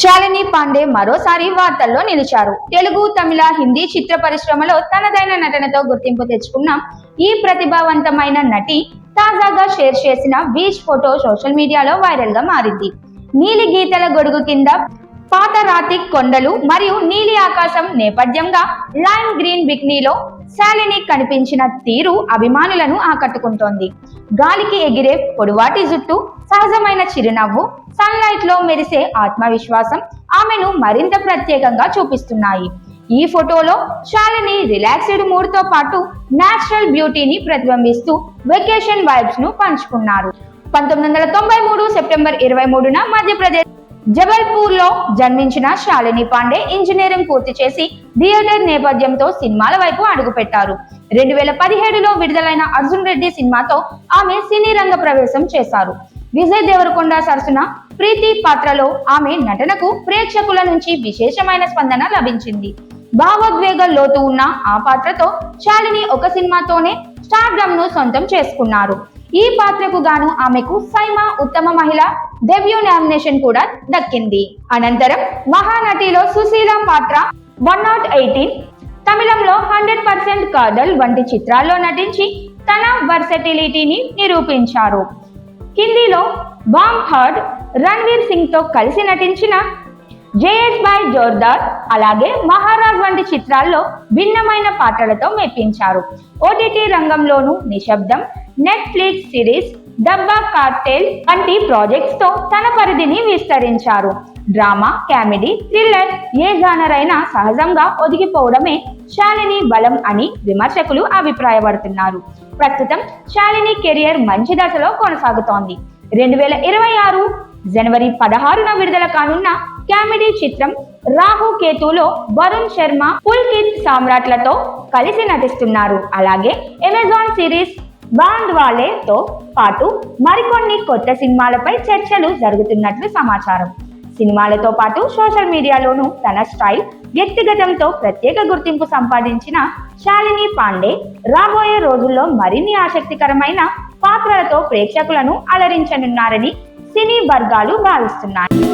శాలిని పాండే మరోసారి వార్తల్లో నిలిచారు. తెలుగు తమిళ హిందీ చిత్ర పరిశ్రమలో తనదైన నటనతో గుర్తింపు తెచ్చుకున్న ఈ ప్రతిభావంతమైన నటి తాజాగా షేర్ చేసిన బీచ్ ఫోటో సోషల్ మీడియాలో వైరల్గా మారింది. నీలి గీతల గొడుగు కింద పాత రాతి కొండలు మరియు నీలి ఆకాశం నేపథ్యంగా లైమ్ గ్రీన్ బిక్నీలో శాలిని కనిపించిన తీరు అభిమానులను ఆకట్టుకుంటోంది. గాలికి ఎగిరే పొడువాటి జుట్టు సహజమైన చిరునవ్వు సన్లైట్లో మెరిసే ఆత్మవిశ్వాసం ఆమెను మరింత ప్రత్యేకంగా చూపిస్తున్నాయి. ఈ ఫోటోలో శాలిని రిలాక్స్డ్ మూడ్తో పాటు నేచురల్ బ్యూటీని ప్రతిబింబిస్తూ వెకేషన్ వైబ్స్ను పంచుకున్నారు. పంతొమ్మిది వందల తొంభై మూడు సెప్టెంబర్ ఇరవై మూడున మధ్యప్రదేశ్ జబల్పూర్లో జన్మించిన శాలిని పాండే ఇంజనీరింగ్ పూర్తి చేసి థియేటర్ నేపథ్యంతో సినిమాల వైపు అడుగుపెట్టారు. రెండు వేల పదిహేడులో విడుదలైన అర్జున్ రెడ్డి సినిమాతో ఆమె సినీ రంగ ప్రవేశం చేశారు. విజయ్ దేవరకొండ సరసన ప్రీతి పాత్రలో ఆమె నటనకు ప్రేక్షకుల నుంచి విశేషమైన స్పందన లభించింది. భావోద్వేగ లోతు ఉన్న ఆ పాత్రతో శాలిని ఒక సినిమాతోనే స్టార్డమ్ను సొంతం చేసుకున్నారు. ఈ పాత్రకు గాను ఆమెకు సైమా ఉత్తమ మహిళ డెబ్యూ నామినేషన్ కూడా దక్కింది. అనంతరం మహానటిలో సుశీల పాత్ర వన్ నాట్ ఎయిటీన్ తమిళంలో హండ్రెడ్ పర్సెంట్ కాదల్ వంటి చిత్రాల్లో నటించి తన వర్సటిలిటీని నిరూపించారు. హిందీలో బామ్ హర్డ్ రణ్వీర్ సింగ్తో కలిసి నటించిన జేఎస్ బాయ్ జోర్దార్ అలాగే మహారాజ్ వంటి చిత్రాల్లో భిన్నమైన పాత్రలతో మెప్పించారు. ఓటీటీ రంగంలోనూ నిశ్శబ్దం నెట్ఫ్లిక్స్ సిరీస్ డబ్బా కార్టెల్ వంటి ప్రాజెక్ట్స్తో తన పరిధిని విస్తరించారు. డ్రామా కామెడీ థ్రిల్లర్ ఏ జానర్ అయినా సహజంగా ఒదిగిపోవడమే శాలిని బలం అని విమర్శకులు అభిప్రాయపడుతున్నారు. ప్రస్తుతం శాలిని కెరియర్ మంచి దశలో కొనసాగుతోంది. రెండు వేల ఇరవై ఆరు జనవరి పదహారున విడుదల కానున్న కామెడీ చిత్రం రాహు కేతులో వరుణ్ శర్మ పుల్కిత్ సామ్రాట్లతో కలిసి నటిస్తున్నారు. అలాగే అమెజాన్ సిరీస్ బాండ్ వాలేతో పాటు మరికొన్ని కొత్త సినిమాలపై చర్చలు జరుగుతున్నట్లు సమాచారం. సినిమాలతో పాటు సోషల్ మీడియాలోనూ తన స్టైల్ వ్యక్తిగతంతో ప్రత్యేక గుర్తింపు సంపాదించిన శాలిని పాండే రాబోయే రోజుల్లో మరిన్ని ఆసక్తికరమైన పాత్రలతో ప్రేక్షకులను అలరించనున్నారని సినీ వర్గాలు భావిస్తున్నాయి.